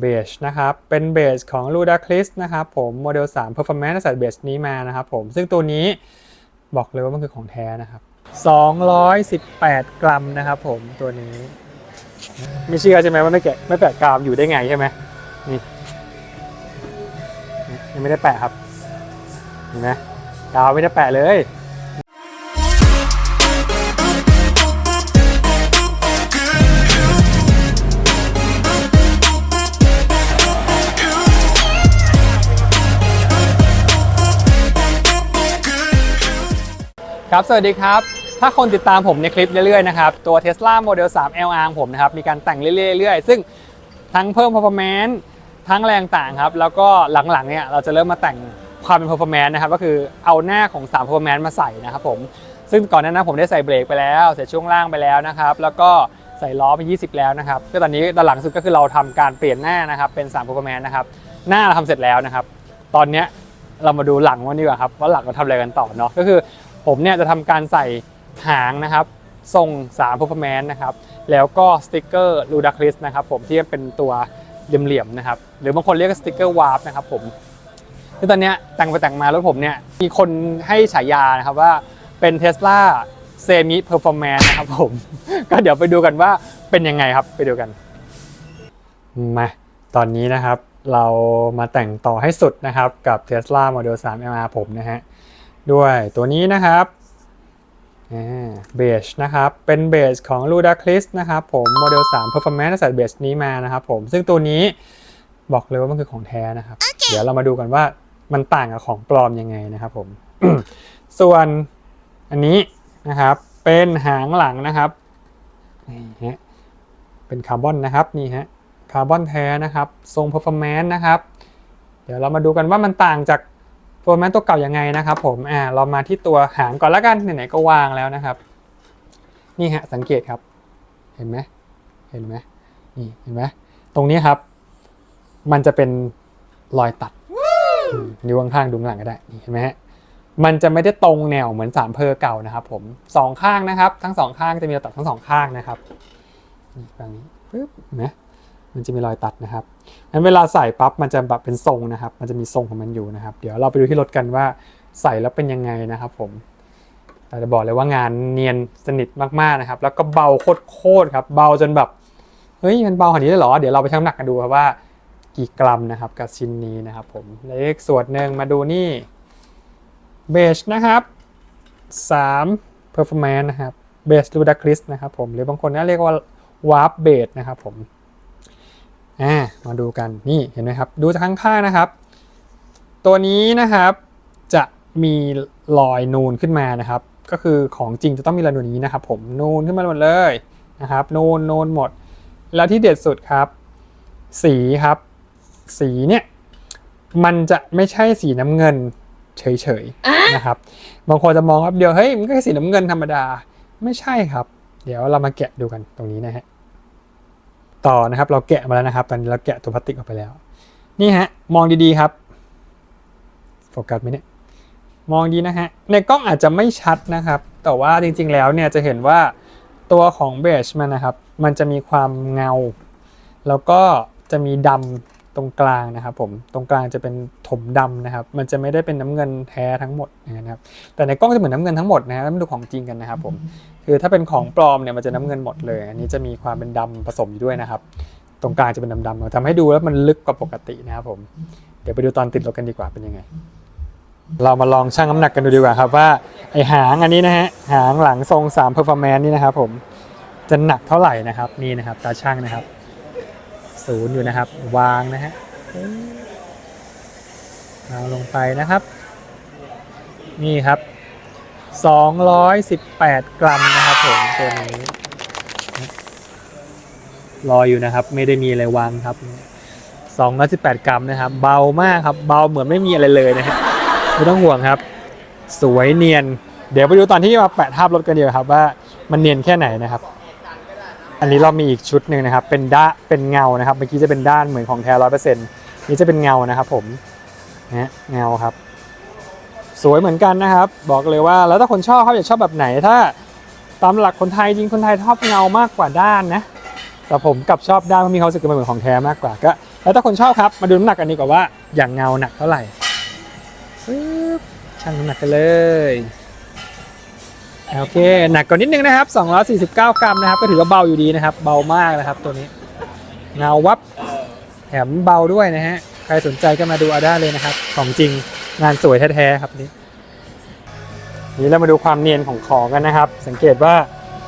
เบจนะครับ เป็นเบจของ Ludacris นะครับผมโมเดล3 Performance ใส่เบจนี้มานะครับผมซึ่งตัวนี้บอกเลยว่ามันคือของแท้นะครับ 218 กรัมนะครับผมตัวนี้ ไม่เชื่อใช่ไหมว่าไม่แกะไม่แปะกรามอยู่ได้ไงใช่ไหมนี่นี่ยังไม่ได้แปะครับเห็นไหมกาวไม่ได้แปะเลย ครับ สวัสดีครับ ถ้าคนติดตามผมในคลิปเรื่อยๆนะครับ ตัว Tesla Model 3 LR ของผมนะครับ มีการแต่งเรื่อยๆ ซึ่งทั้งเพิ่ม performance ทั้งแรงต่างครับ แล้วก็หลังๆเนี่ยเราจะเริ่มมาแต่งความเป็น performance นะครับ ก็คือเอาหน้าของ 3 performance มาใส่นะครับผม ซึ่งก่อนหน้านั้นผมได้ใส่เบรกไปแล้ว ใส่ช่วงล่างไปแล้วนะครับ แล้วก็ใส่ล้อไป 20 แล้วนะครับ ก็ตอนนี้ด้านหลังสุดก็คือเราทำการเปลี่ยนหน้านะครับ เป็น3 performance นะครับ หน้าเราทำเสร็จแล้วนะครับ ตอนเนี้ยเรามาดูหลังวันนี้ดีกว่าครับว่าหลังเราทำอะไรกันต่อเนาะก็คือ ผมเนี่ยจะทำการใส่หางนะครับ ทรง3 performance นะครับ แล้วก็สติกเกอร์ Ludacris นะครับผมที่เป็นตัวเหลี่ยมๆนะครับ หรือบางคนเรียกสติกเกอร์วาร์ปนะครับผมคือตอนเนี้ยแต่งไปแต่งมารถผมเนี่ยมีคนให้ฉายานะครับว่าเป็น Tesla Semi Performance นะครับผม ก็เดี๋ยวไปดูกันว่าเป็นยังไงครับไปดูกัน มาตอนนี้นะครับ เรามาแต่งต่อให้สุดนะครับกับ Tesla Model 3 MR ผมนะฮะ ด้วยตัวนี้นะครับเบจนะครับ เป็นเบจของ Ludacris นะครับผมโมเดล3 Performance ใส่เบจนี้มานะครับผม ซึ่งตัวนี้บอกเลยว่ามันคือของแท้นะครับ เดี๋ยวเรามาดูกันว่ามันต่างกับของปลอมยังไงนะครับผม ส่วนอันนี้นะครับ เป็นหางหลังนะครับนี่ฮะเป็นคาร์บอนนะครับนี่ฮะคาร์บอนแท้นะครับ ทรง performance นะครับ เดี๋ยวเรามาดูกันว่ามันต่างจาก performance ตัวเก่ายังไงนะครับผมอ่าเรามาที่ตัวหางก่อนแล้วกันไหนๆก็วางแล้วนะครับ นี่ฮะสังเกตครับ เห็นไหมเห็นไหมนี่เห็นไหมตรงนี้ครับ มันจะเป็นรอยตัดอืมนิ้วข้างๆดูข้างหลังก็ได้นี่เห็นไหมฮะมันจะไม่ได้ตรงแนวเหมือนสามเพอเก่านะครับ ผมสองข้างนะครับ ทั้งสองข้างจะมีรอยตัดทั้งสองข้างนะครับนี่ฝั่งนี้ปึ๊บเห็นไห มันจะมีรอยตัดนะครับงั้นเวลาใส่ปั๊บมันจะแบบเป็นทรงนะครับ มันจะมีทรงของมันอยู่นะครับ เดี๋ยวเราไปดูที่รถกันว่าใส่แล้วเป็นยังไงนะครับ ผมแต่จะบอกเลยว่างานเนียนสนิทมากๆนะครับ แล้วก็เบาโคตรๆครับ เบาจนแบบเฮ้ยมันเบาขนาดนี้เลยเหรอ เดี๋ยวเราไปชั่งน้ำหนักกันดูครับว่า กี่กรัมนะครับกับชิ้นนี้นะครับ ผมเลขส่วนหนึ่งมาดูนี่เบจนะครับ3 performance นะครับเบส ludacris นะครับผมหรือบางคนก็เรียกว่า warp base นะครับผม อ่ามาดูกันนี่เห็นไหมครับ ดูจากข้างๆนะครับ ตัวนี้นะครับจะมีรอยนูนขึ้นมานะครับ ก็คือของจริงจะต้องมีรอยนูนอย่างนี้นะครับ ผมนูนขึ้นมาหมดเลยนะครับนูนนูนหมด แล้วที่เด็ดสุดครับ สีครับ สีเนี่ยมันจะไม่ใช่สีน้ำเงินเฉยๆนะครับ บางคนจะมองว่าเดียวเฮ้ยมันก็แค่สีน้ำเงินธรรมดาไม่ใช่ครับ เดี๋ยวเรามาแกะดูกันตรงนี้นะฮะ ต่อนะครับ เราแกะมาแล้วนะครับ ตอนนี้เราแกะตัวพลาสติกออกไปแล้ว นี่ฮะ มองดีๆครับ โฟกัสไหมเนี่ย มองดีนะฮะ ในกล้องอาจจะไม่ชัดนะครับ แต่ว่าจริงๆแล้วเนี่ยจะเห็นว่าตัวของเบชมันนะครับ มันจะมีความเงา แล้วก็จะมีดำ ตรงกลางนะครับผมตรงกลางจะเป็นถมดำนะครับ มันจะไม่ได้เป็นน้ำเงินแท้ทั้งหมดนะครับ แต่ในกล้องจะเหมือนน้ำเงินทั้งหมดนะฮะแล้วมาดูของจริงกันนะครับผมคือถ้าเป็นของปลอมเนี่ยมันจะน้ำเงินหมดเลย อันนี้จะมีความเป็นดำผสมอยู่ด้วยนะครับ ตรงกลางจะเป็นดำๆทำให้ดูแล้วมันลึกกว่าปกตินะครับผมเดี๋ยวไปดูตอนติดรถกันดีกว่าเป็นยังไง เรามาลองชั่งน้ำหนักกันดูดีกว่าครับว่าไอหางอันนี้นะฮะหางหลังทรง3 performance นี่นะครับผมจะหนักเท่าไหร่นะครับนี่นะครับตาช่างนะครับ ศูนย์อยู่นะครับ วางนะฮะเอาลงไปนะครับ นี่ครับ 218 กรัมนะครับผมตัวนี้รอยอยู่นะครับ ไม่ได้มีอะไรวางครับ218 กรัมนะครับ เบามากครับ เบาเหมือนไม่มีอะไรเลยนะฮะไม่ต้องห่วงครับ สวยเนียน เดี๋ยวไปดูตอนที่มาแปะทาบรถกันเดีกว่าครับว่ามันเนียนแค่ไหนนะครับ อันนี้เรามีอีกชุดหนึ่งนะครับ เป็นด้าเป็นเงานะครับ เมื่อกี้จะเป็นด้านเหมือนของแท้ร้อยเปอร์เซ็นต์นี่จะเป็นเงานะครับผมนะเงาครับ สวยเหมือนกันนะครับ บอกเลยว่าแล้วถ้าคนชอบเขาอยากชอบแบบไหนถ้าตามหลักคนไทยจริงคนไทยชอบเงามากกว่าด้านนะ แต่ผมกลับชอบด้านเพราะมีความรู้สึกมันเหมือนของแท้มากกว่าก็ แล้วถ้าคนชอบครับมาดูน้ำหนักกันดีกว่าว่าอย่างเงาหนักเท่าไหร่ชั่งน้ำหนักกันเลย โอเค หนักกว่านิดนึงนะครับ 249 กรัมนะครับ ก็ถือว่าเบาอยู่ดีนะครับ เบามากนะครับตัวนี้ เงาวับ แถมเบาด้วยนะฮะ ใครสนใจก็มาดูเอาได้เลยนะครับ ของจริง งานสวยแท้ๆครับนี่นี่เรามาดูความเนียนของของกันนะครับ สังเกตว่า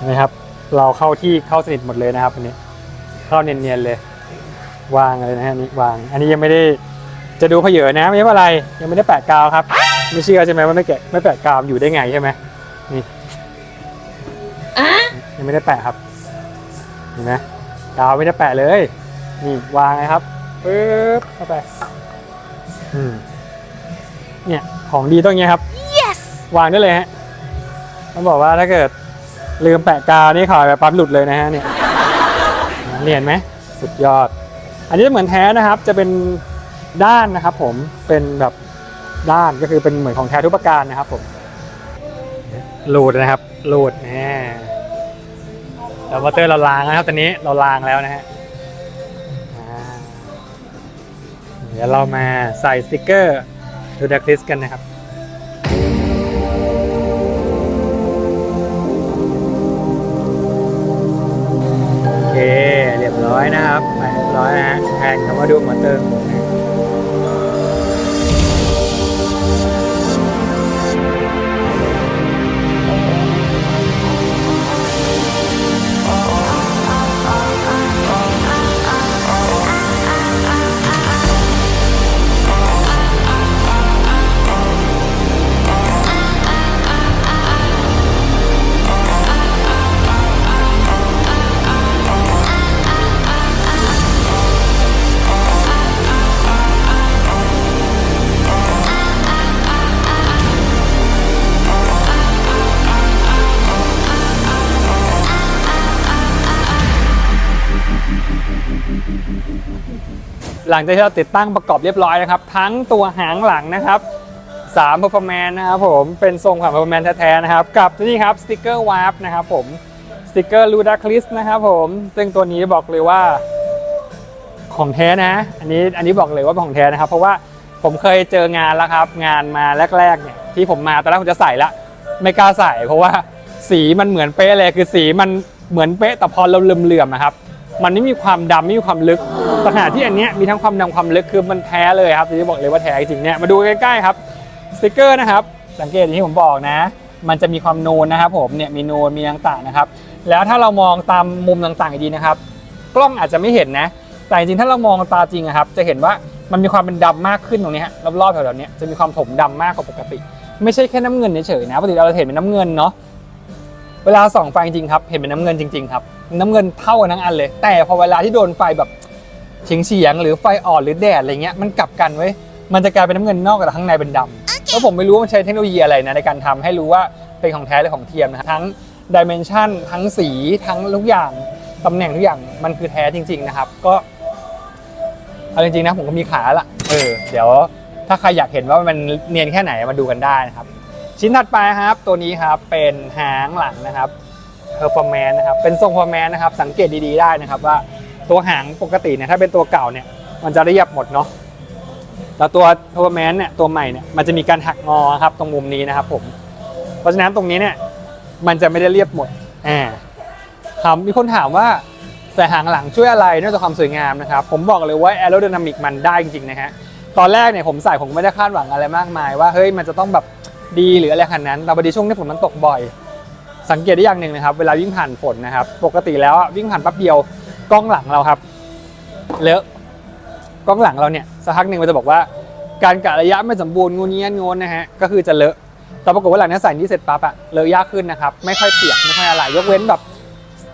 นะครับ เราเข้าที่เข้าสนิทหมดเลยนะครับอันนี้ เข้าเนียนๆเลย วางเลยนะฮะนี่วาง อันนี้ยังไม่ได้จะดูเผยนะไม่ใช่ว่าอะไร ยังไม่ได้แปะกาวครับ ไม่เชื่อใช่ไหมว่าไม่แกะไม่แปะกาวอยู่ได้ไงใช่ไหม นี่ยังไม่ได้แปะครับเห็นไหมกาวไม่ได้แปะเลย นี่วางเลยครับปึ๊บเข้าไปอืมเนี่ยของดีต้องอย่างเงี้ยครับ Yes! วางได้เลยฮะต้องบอกว่าถ้าเกิดลืมแปะกาวนี่ขายแบบปั๊มหลุดเลยนะฮะเนี่ยเนียนไหมสุดยอด อันนี้จะเหมือนแท้นะครับ จะเป็นด้านนะครับ ผมเป็นแบบด้านก็คือเป็นเหมือนของแท้ทุกประการนะครับผม โหลดนะครับโหลดแน่แล้วมอเตอร์เราล้างนะครับตอนนี้เราล้างแล้วนะฮะเดี๋ยวเรามาใส่สติกเกอร์ดูดาคลิสกันนะครับโอเคเรียบร้อยนะครับเรียบร้อยนะฮะแทงเข้ามาดูมอเตอร์ หลังจากที่เราติดตั้งประกอบเรียบร้อยนะครับ ทั้งตัวหางหลังนะครับ3 performance นะครับผมเป็นทรงของ performance แท้ๆนะครับ กับนี่ครับสติกเกอร์วาร์ปนะครับผมสติกเกอร์ลูดาคลิสนะครับผมซึ่งตัวนี้บอกเลยว่าของแท้นะ อันนี้อันนี้บอกเลยว่าของแท้นะครับ เพราะว่าผมเคยเจองานแล้วครับ งานมาแรกๆเนี่ยที่ผมมาตอนแรกผมจะใส่ละไม่กล้าใส่ เพราะว่าสีมันเหมือนเป๊ะเลยคือสีมันเหมือนเป๊ะแต่พอเราเหลื่อมๆนะครับ มันไม่มีความดำไม่มีความลึกแต่ขณะที่อันเนี้ยมีทั้งความดำความลึกคือมันแท้เลยครับที่บอกเลยว่าแท้จริงเนี่ยมาดูใกล้ๆครับสติกเกอร์นะครับ สังเกตอย่างที่ผมบอกนะ มันจะมีความนูนนะครับผมเนี่ยมีนูนมีต่างๆนะครับ แล้วถ้าเรามองตามมุมต่างๆดีนะครับ กล้องอาจจะไม่เห็นนะ แต่จริงๆถ้าเรามองตาจริงอะครับ จะเห็นว่ามันมีความเป็นดำมากขึ้นตรงนี้ฮะรอบๆแถวๆนี้จะมีความถมดำมากกว่าปกติ ไม่ใช่แค่น้ำเงินเฉยๆนะปกติเราเห็นเป็นน้ำเงินเนาะ เวลาส่องไฟจริงๆครับ เห็นเป็นน้ำเงินจริงๆครับ น้ำเงินเท่ากันทั้งอันเลย แต่พอเวลาที่โดนไฟแบบเฉียงเฉียงๆหรือไฟอ่อนหรือแดดอะไรเงี้ยมันกลับกันเว้ยมันจะกลายเป็นน้ำเงินนอกแต่ข้างในเป็นดำแล้วผมไม่รู้ว่ามันใช้เทคโนโลยีอะไรนะในการทำให้รู้ว่าเป็นของแท้หรือของเทียมนะทั้งดิเมนชันทั้งสีทั้งทุกอย่างตำแหน่งทุกอย่างมันคือแท้จริง ๆนะครับ ก็เอาจริงๆนะผมก็มีขาละเออเดี๋ยวถ้าใครอยากเห็นว่ามันเนียนแค่ไหนมาดูกันได้นะครับ ชิ้นถัดไปครับ ตัวนี้ครับเป็นหางหลังนะครับ performance นะครับเป็นทรง herforman นะครับสังเกตดีๆได้นะครับว่าตัวหางปกติเนี่ยถ้าเป็นตัวเก่าเนี่ยมันจะเรียบหมดเนาะแล้วตัว herforman เนี่ยตัวใหม่เนี่ยมันจะมีการหักงอครับตรงมุมนี้นะครับผมเพราะฉะนั้นตรงนี้เนี่ยมันจะไม่ได้เรียบหมดอ่าครับมีคนถามว่าใส่หางหลังช่วยอะไรนอกจากความสวยงามนะครับผมบอกเลยว่า aerodynamic มันได้จริงๆนะฮะตอนแรกเนี่ยผมใส่ผมไม่ได้คาดหวังอะไรมากมายว่าเฮ้ยมันจะต้องแบบ ดีหรืออะไรขนาดนั้นแต่พอดีช่วงนี้ฝนมันตกบ่อย สังเกตได้อย่างหนึ่งนะครับ เวลาวิ่งผ่านฝนนะครับ ปกติแล้ววิ่งผ่านแป๊บเดียวกล้องหลังเราครับเลอะกล้องหลังเราเนี่ยสักพักหนึ่งมันจะบอกว่า การกะระยะไม่สมบูรณ์งูเงี้ยงนนะฮะก็คือจะเลอะแต่ปรากฏว่าหลังนี้ใส่นี่เสร็จปั๊บอะเลอะยากขึ้นนะครับไม่ค่อยเปียกไม่ค่อยอะไรยกเว้นแบบ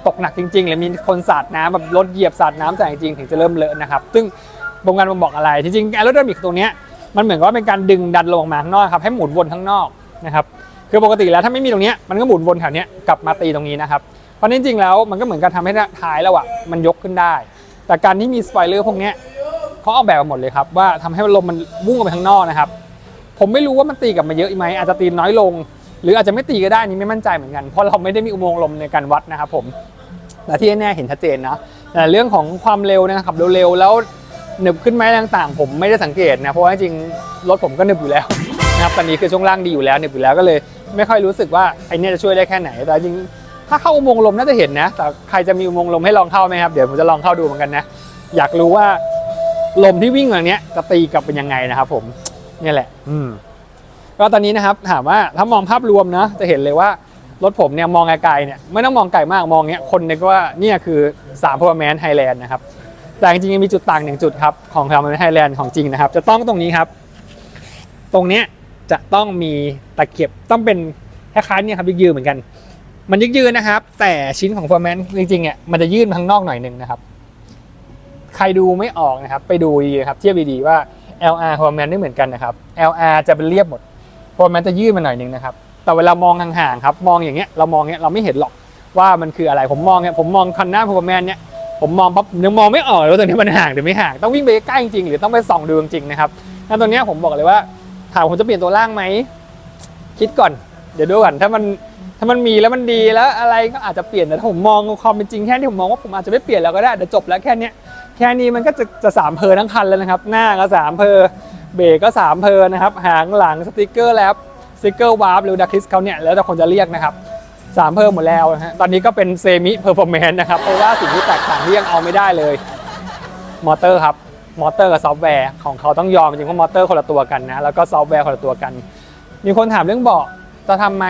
ตกหนักจริงๆหรือมีคนสาดน้ำแบบรถเหยียบสาดน้ำใส่จริงถึงจะเริ่มเลอะนะครับ ซึ่งโรงงานมันบอกอะไรจริงๆแอโรไดนมิกตรงเนี้ย มันเหมือนกับว่าเป็นการดึงดันลงมาข้างนอกครับให้หมุนวนข้างนอกนะครับคือปกติแล้วถ้าไม่มีตรงนี้มันก็หมุนวนแถวนี้กลับมาตีตรงนี้นะครับเพราะนั้นจริงแล้วมันก็เหมือนการทำให้ท้ายแล้วอะมันยกขึ้นได้ แต่การที่มีสปอยเลอร์พวกนี้เขาออกแบบมาหมดเลยครับว่าทำให้ลมมันพุ่งออกไปข้างนอกนะครับผมไม่รู้ว่ามันตีกลับมาเยอะไหมอาจจะตีน้อยลง หรืออาจจะไม่ตีก็ได้นี่ไม่มั่นใจเหมือนกันเพราะเราไม่ได้มีอุโมงค์ลมในการวัดนะครับผมแต่ที่แน่เห็นชัดเจนนะแต่เรื่องของความเร็วนะครับขับเร็วๆแล้ว หนึบขึ้นไหมต่างๆ ผมไม่ได้สังเกตนะเพราะว่าจริงๆรถผมก็หนึบอยู่แล้วนะครับตอนนี้คือช่วงล่างดีอยู่แล้วหนึบอยู่แล้วก็เลย ไม่ค่อยรู้สึกว่าไอเนี้ยจะช่วยได้แค่ไหน แต่จริงถ้าเข้าอุโมงค์ลมน่าจะเห็นนะแต่ใครจะมีอุโมงค์ลมให้ลองเข้าไหมครับเดี๋ยวผมจะลองเข้าดูเหมือนกันนะ อยากรู้ว่าลมที่วิ่งแบบเนี้ยจะตีกลับเป็นยังไงนะครับ ผมเนี่ยแหละ อืมก็ตอนนี้นะครับถามว่าถ้ามองภาพรวมนะจะเห็นเลยว่ารถผมเนี่ยมองไกลๆเนี่ยไม่ต้องมองไกลมากมองเนี้ยคนนึกว่าเนี่ยคือ3 Performance Highland นะครับ แต่จริงๆยังมีจุดต่างหนึ่งจุดครับของ Performance Highland ของจริงนะครับ จะต้องตรงนี้ครับ ตรงเนี้ยจะต้องมีตะเข็บต้องเป็นคล้ายๆเนี่ยครับยึกยืนเหมือนกัน มันยึกยืนนะครับ แต่ชิ้นของ Performance จริงๆเนี่ยมันจะยื่นมาข้างนอกหน่อยหนึ่งนะครับ ใครดูไม่ออกนะครับ ไปดูดีครับเทียบดีๆว่า LR Performance ไม่เหมือนกันนะครับ LR จะเป็นเรียบหมด Performance จะยื่นมาหน่อยหนึงนะครับแต่เวลามองห่างๆครับ มองอย่างเงี้ยเรามองเงี้ยเราไม่เห็นหรอกว่ามันคืออะไรผมมองเนี่ยผมมองคันหน้า Performance เนี่ย ผมมองปั๊บยังมองไม่ออกเลยว่าตัวนี้มันห่างหรือไม่ห่างต้องวิ่งไปใกล้จริงหรือต้องไปส่องดูจริงนะครับงั้นตัวนี้ผมบอกเลยว่าถามผมจะเปลี่ยนตัวล่างไหมคิดก่อน เดี๋ยวดูก่อนถ้ามันถ้ามันมีแล้วมันดีแล้วอะไรก็อาจจะเปลี่ยนแต่ผมมองความเป็นจริงแค่ที่ผมมองว่าผมอาจจะไม่เปลี่ยนแล้วก็ได้เดี๋ยวจบแล้วแค่นี้แค่นี้มันก็จะจะสามเพอทั้งคันแล้วนะครับ หน้าก็สามเพอเบรกก็สามเพอนะครับหางหลังสติกเกอร์แลบสติกเกอร์วาร์ปหรือดักคิสเขาเนี่ยแล้วแต่คนจะเรียกนะครับ สามเพอหมดแล้วนะฮะตอนนี้ก็เป็นเซมิเพอร์ฟอร์แมนซ์นะครับ เพราะว่าสิ่งที่แตกต่างที่ยังเอาไม่ได้เลย มอเตอร์ครับมอเตอร์กับซอฟต์แวร์ของเขาต้องยอมจริงเพราะมอเตอร์คนละตัวกันนะ แล้วก็ซอฟต์แวร์คนละตัวกัน มีคนถามเรื่องเบาะจะทำไหม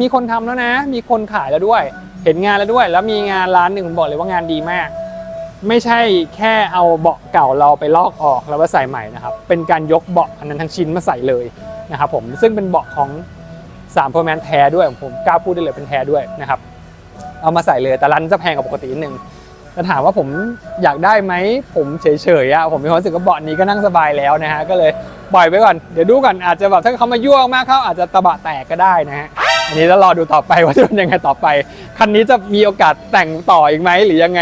มีคนทำแล้วนะ มีคนขายแล้วด้วย เห็นงานแล้วด้วย แล้วมีงานร้านหนึ่งผมบอกเลยว่างานดีมาก ไม่ใช่แค่เอาเบาะเก่าเราไปลอกออกแล้วมาใส่ใหม่นะครับเป็นการยกเบาะอันนั้นทั้งชิ้นมาใส่เลยนะครับผมซึ่งเป็นเบาะของ 3 Pro Man แท้ด้วยผมกล้าพูดได้เลยเป็นแท้ด้วยนะครับเอามาใส่เลยแต่ร้านจะแพงกว่าปกตินิดนึงแต่ถามว่าผมอยากได้ไหมผมเฉยๆอะผมมีความรู้สึกว่าเบาะนี้ก็นั่งสบายแล้วนะฮะก็เลยปล่อยไว้ก่อนเดี๋ยวดูก่อนอาจจะแบบถ้าเขามายั่วมากเข้าอาจจะตะบะแตกก็ได้นะฮะอันนี้แล้วรอดูต่อไปว่าจะเป็นยังไงต่อไปคันนี้จะมีโอกาสแต่งต่ออีกไหมหรือยังไง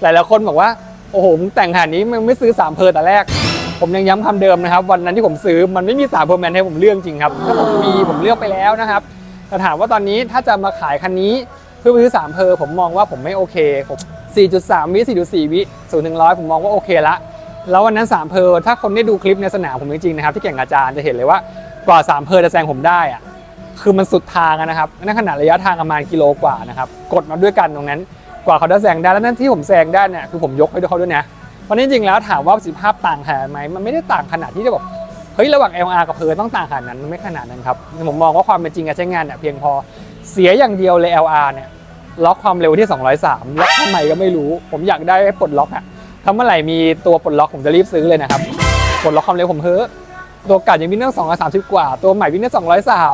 หลายๆคนบอกว่าโอ้โหแต่งขนาดนี้มึงไม่ซื้อ3เพอร์แต่แรก ผมยังย้ำคำเดิมนะครับ วันนั้นที่ผมซื้อมันไม่มี3เพอร์แมนให้ผมเลือกจริงครับถ้าผมมีผมเลือกไปแล้วนะครับแต่ถามว่าตอนนี้ถ้าจะมาขายคันนี้เพื่อไปซื้อ3เพอร์ผมมองว่าผมไม่โอเคผม4.3 วิ 4.4 วิ0ูนย์ถึงร้อยผมมองว่าโอเคละ แล้ววันนั้น3เพอร์ถ้าคนได้ดูคลิปในสนามผมจริงๆนะครับ ที่แข่งอาจารย์จะเห็นเลยว่ากว่า3เพอร์จะแซงผมได้อะคือมันสุดทางนะครับนั่นขนาดระยะทางประมาณกิโลกว่านะครับ กดมาด้วยกันตรงนั้น กว่าเขาจะแซงได้แล้วนั่นที่ผมแซงได้เนี่ยคือผมยกให้เขาด้วยนะ เพราะนั้จริงๆแล้วถามว่าประสิทธิภาพต่างขนาดไหมมันไม่ได้ต่างขนาดที่จะแบบเฮ้ยระหว่าง LR กับเพอต้องต่างขนาดนั้นมันไม่ขนาดนั้นครับผมมองว่าความเป็นจริงการใช้งานเนี่ยเพียงพอเสียอย่างเดียวเลย LR เนี่ยล็อกความเร็วที่ 203 ล็อกทำไมก็ไม่รู้ ผมอยากได้ปลดล็อกอะถ้าเมื่อไหร่มีตัวปลดล็อกผมจะรีบซื้อเลยนะครับปลดล็อกความเร็วผมเพ้อตัวเก่ายังวิ่งได้2 3 0 กว่า ตัวใหม่วิ่งได้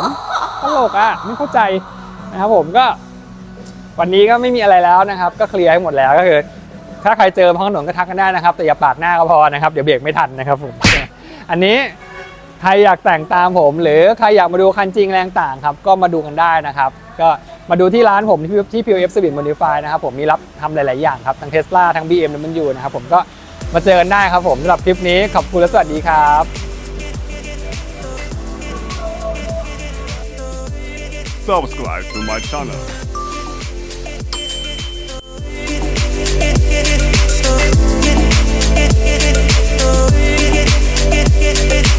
203ตลกอะไม่เข้าใจนะครับผมก็ วันนี้ก็ไม่มีอะไรแล้วนะครับ ก็เคลียร์ให้หมดแล้วก็คือ ถ้าใครเจอท้องถนนก็ทักกันได้นะครับ แต่อย่าปาดหน้าก็พอนะครับ เดี๋ยวเบรกไม่ทันนะครับผม อันนี้ใครอยากแต่งตามผม หรือใครอยากมาดูคันจริงแรงต่างครับ ก็มาดูกันได้นะครับ ก็มาดูที่ร้านผมที่ที่ POF Civic Modify นะครับผมมีรับทำหลาย ๆ อย่างครับ ทั้ง Tesla ทั้ง BMW นะครับผมก็มาเจอกันได้ครับผมสำหรับคลิปนี้ขอบคุณและสวัสดีครับ subscribe to my channel